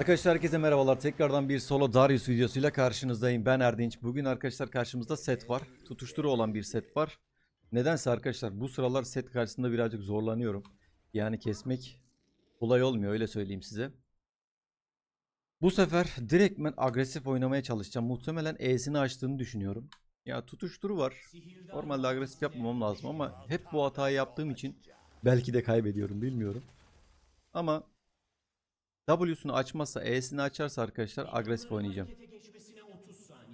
Arkadaşlar herkese merhabalar. Tekrardan bir solo Darius videosuyla karşınızdayım. Ben Erdinç. Bugün arkadaşlar karşımızda set var. Tutuşturu olan bir set var. Nedense arkadaşlar bu sıralar set karşısında birazcık zorlanıyorum. Yani kesmek kolay olmuyor öyle söyleyeyim size. Bu sefer direktmen agresif oynamaya çalışacağım. Muhtemelen E'sini açtığını düşünüyorum. Ya tutuşturu var. Normalde agresif yapmamam lazım ama hep bu hatayı yaptığım için belki de kaybediyorum bilmiyorum. Ama W'sunu açmazsa E'sini açarsa arkadaşlar agresif oynayacağım.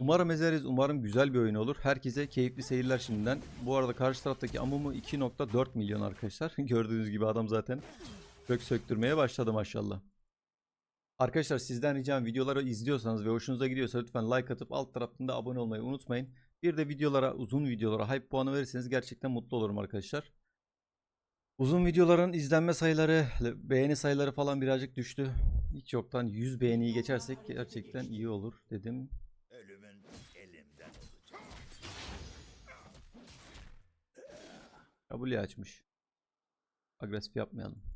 Umarım ezeriz. Umarım güzel bir oyun olur. Herkese keyifli seyirler şimdiden. Bu arada karşı taraftaki Amumu 2.4 milyon arkadaşlar. Gördüğünüz gibi adam zaten kök söktürmeye başladı maşallah. Arkadaşlar sizden ricam videoları izliyorsanız ve hoşunuza gidiyorsa lütfen like atıp alt tarafında abone olmayı unutmayın. Bir de videolara uzun videolara hype puanı verirseniz gerçekten mutlu olurum arkadaşlar. Uzun videoların izlenme sayıları, beğeni sayıları falan birazcık düştü. Hiç yoktan 100 beğeniyi geçersek gerçekten iyi olur dedim. Ölümün elimden olacak. Kabul açmış. Agresif yapmayalım.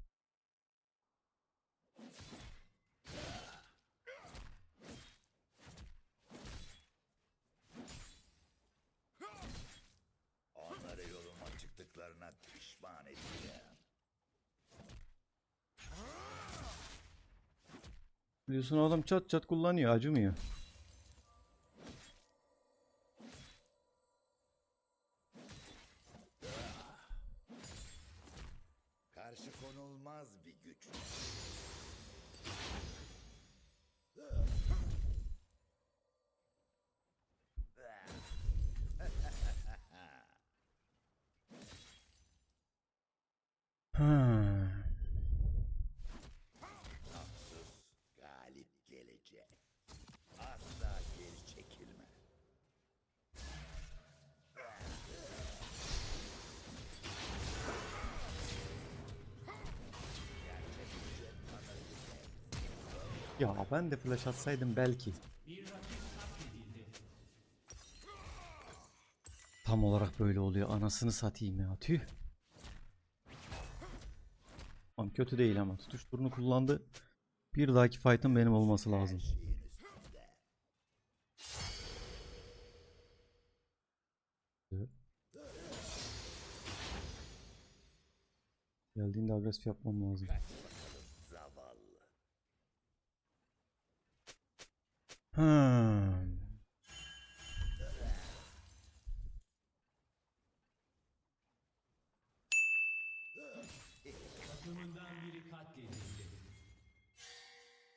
Biliyorsun adam çat çat kullanıyor acımıyor. Ya ben de flash atsaydım belki. Tam olarak böyle oluyor. Anasını satayım ya. Tüh. Tamam kötü değil ama tutuşturunu kullandı. Bir dahaki fight'ın benim olması lazım. Geldiğinde agresif yapmam lazım. Hmm.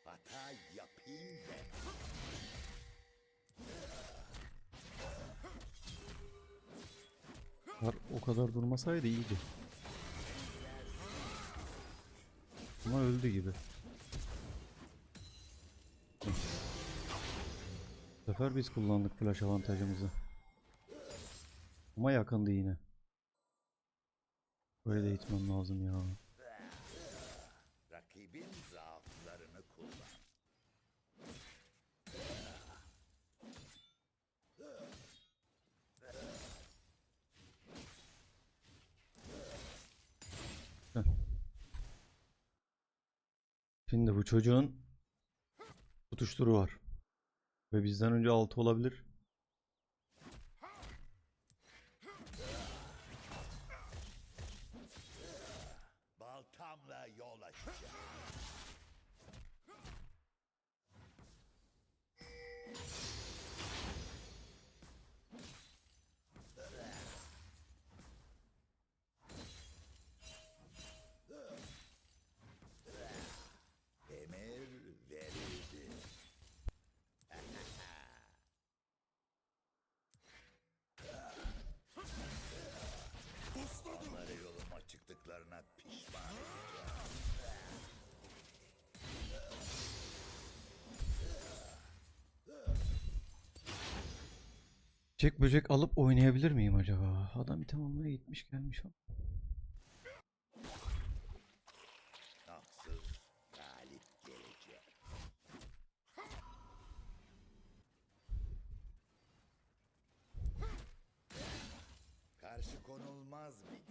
Hata yapayım de. Kar o kadar durmasaydı iyiydi. Ama öldü gibi. Sefer biz kullandık flash avantajımızı. Ama yakındı yine. Böyle de itmem lazım ya. Rakibin zaaflarını kullan. Şimdi bu çocuğun tutuşturu var. Ve bizden önce 6 olabilir. Çiçek böcek alıp oynayabilir miyim acaba? Adam item almaya gitmiş gelmiş ama. Karşı konulmaz bir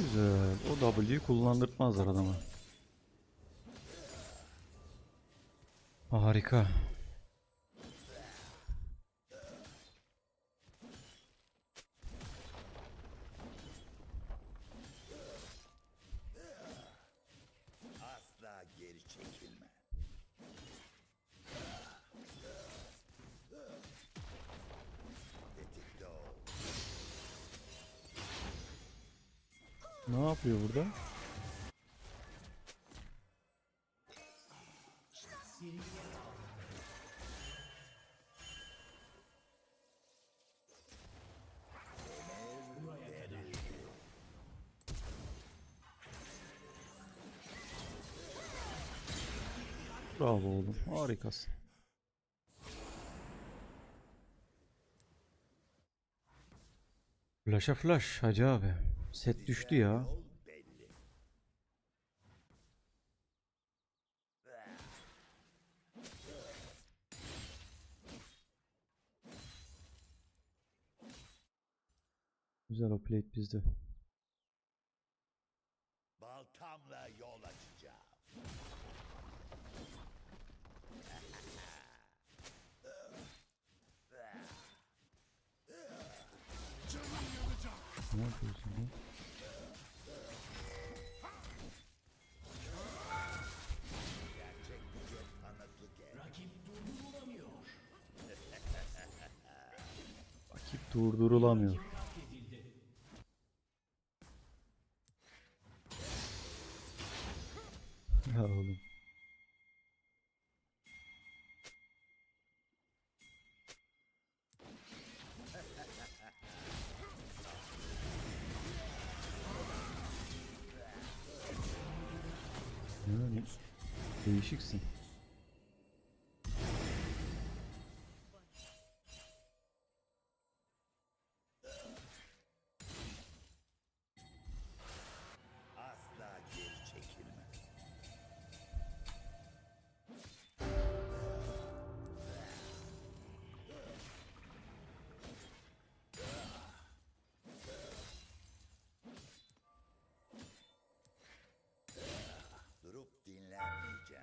Güzel. O W'yu kullandırtmazlar adama. Harika. Ne yapıyor burada? Bravo oğlum. Harikasın. Flash'a flash hacı abi. Set düştü ya. Güzel o plate bizde. Durdurulamıyor.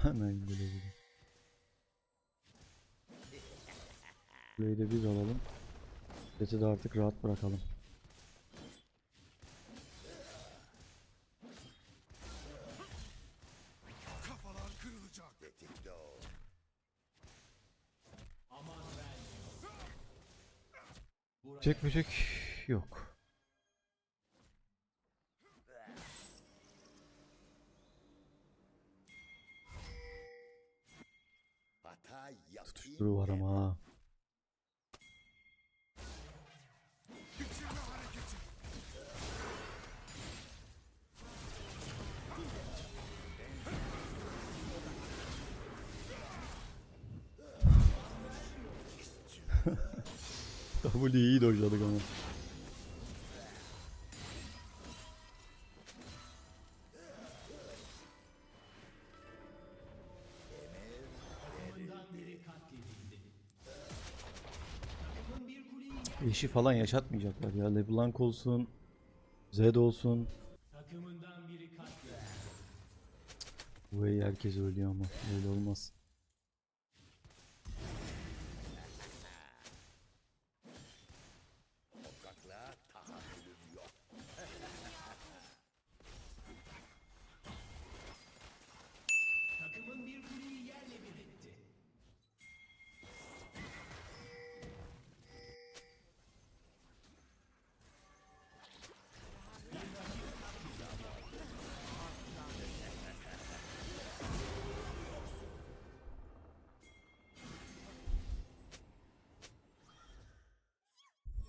Hemen böyle. Burayı da biz alalım. Seti de artık rahat bırakalım. Kafalar kırılacak. Tutuşturu var ama. W iyi dojladık ama. Eşi falan yaşatmayacaklar ya. LeBlanc olsun. Zed olsun. Bu herkes ölüyor ama. Öyle olmaz.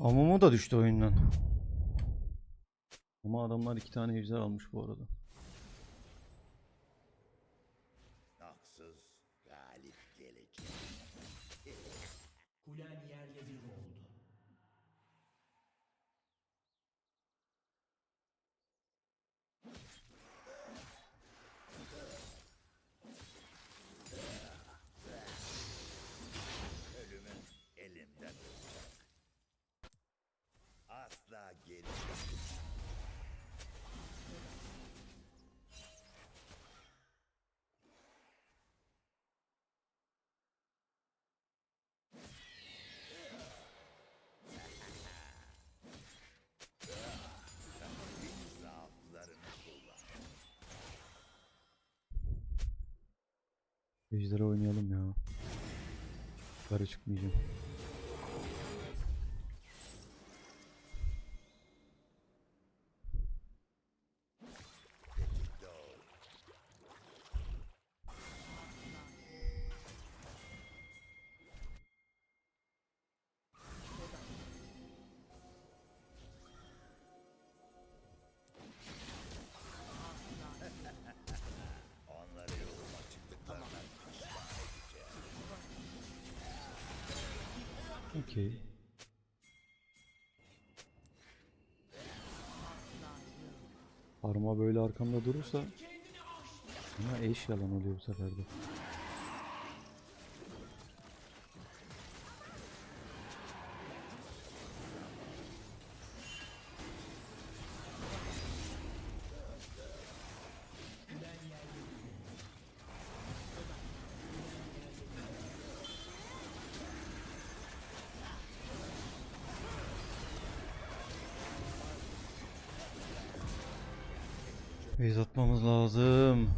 Amumu da düştü oyundan. Ama adamlar iki tane ejder almış bu arada. Ejderha oynayalım ya. Yukarı çıkmayacağım. Okey. Arma böyle arkamda durursa ama eş yalan oluyor bu sefer Beyz atmamız lazım.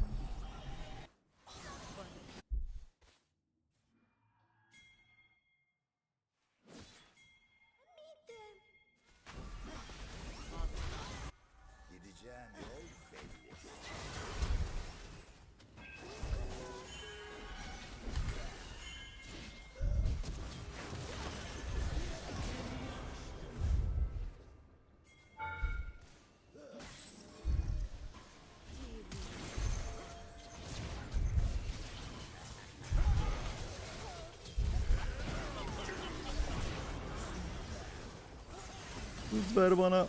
Hız ver bana.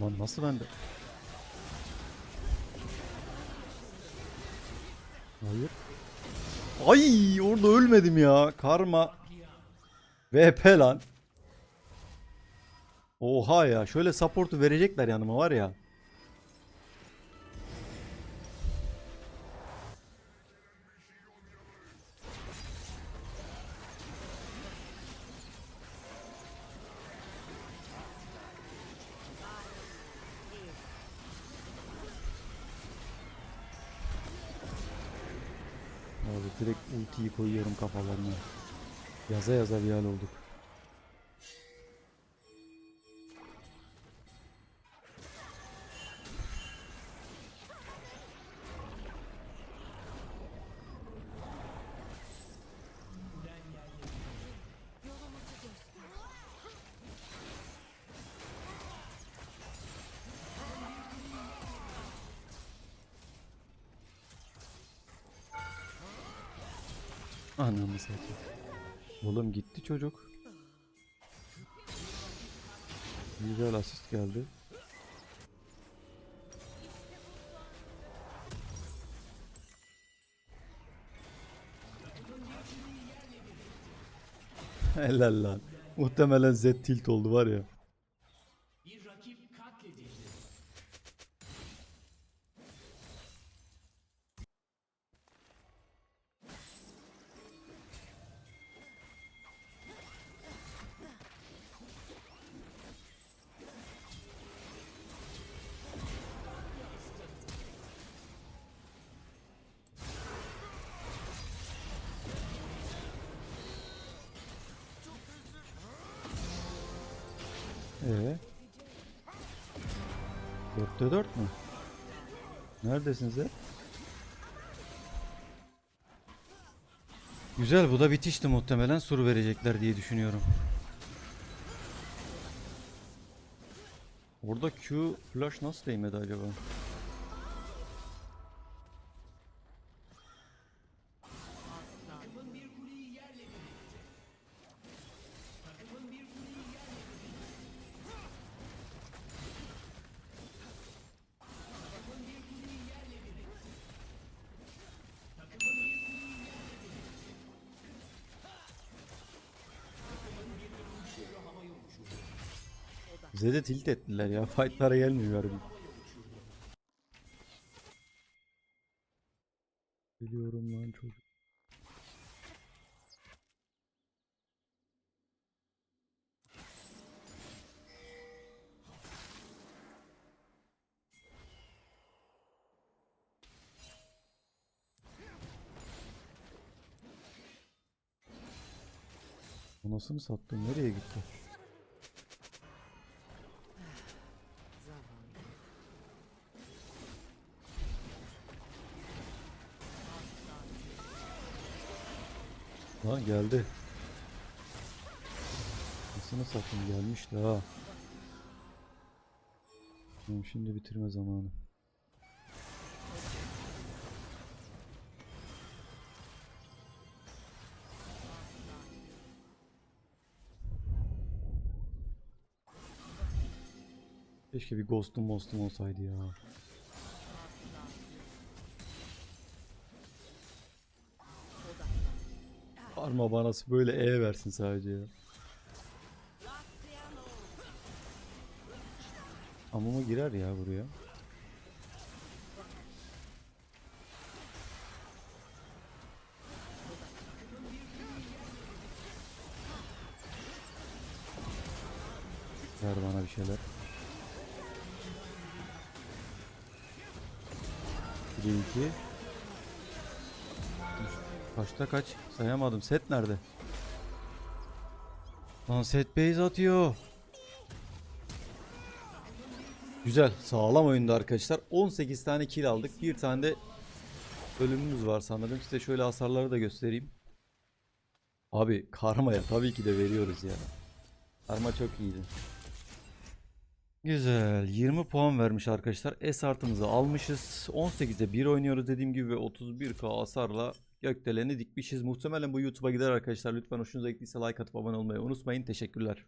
Lan nasıl bende? Hayır. Ay orada ölmedim ya. Karma. VP lan. Oha ya. Şöyle support'u verecekler yanıma var ya. Direkt ultiyi koyuyorum kafalarına. Yaza yaza bir hal olduk. Anamı satayım. Oğlum gitti çocuk. Güzel asist geldi. Helal lan. Muhtemelen Z tilt oldu var ya. Ee? 4'te 4 mü? Neredesiniz hep? Güzel bu da bitişti muhtemelen sur verecekler diye düşünüyorum. Orada Q flash nasıl değmedi acaba? Bize de tilt ettiler ya. Fightlara gelmiyor harbi. Geliyorum lan çocuk. Anasını sattım nereye gitti? Lan geldi. Anasını satayım gelmişti ha. Tamam şimdi bitirme zamanı. Keşke bir ghost'um mostum olsaydı ya. Arma banası böyle E versin sadece ya. Amama girer ya buraya. Ver bana bir şeyler. Bir iki. Kaçta kaç? Sayamadım. Set nerede? Lan set base atıyor. Güzel. Sağlam oyunda arkadaşlar. 18 tane kill aldık. Bir tane de ölümümüz var sanırım. Size şöyle hasarları da göstereyim. Abi karmaya tabii ki de veriyoruz ya. Karma çok iyiydi. Güzel. 20 puan vermiş arkadaşlar. S artımızı almışız. 18'de 1 oynuyoruz dediğim gibi ve 31k hasarla gökdeleni dikmişiz. Muhtemelen bu YouTube'a gider arkadaşlar. Lütfen hoşunuza gittiyse like atıp abone olmayı unutmayın. Teşekkürler.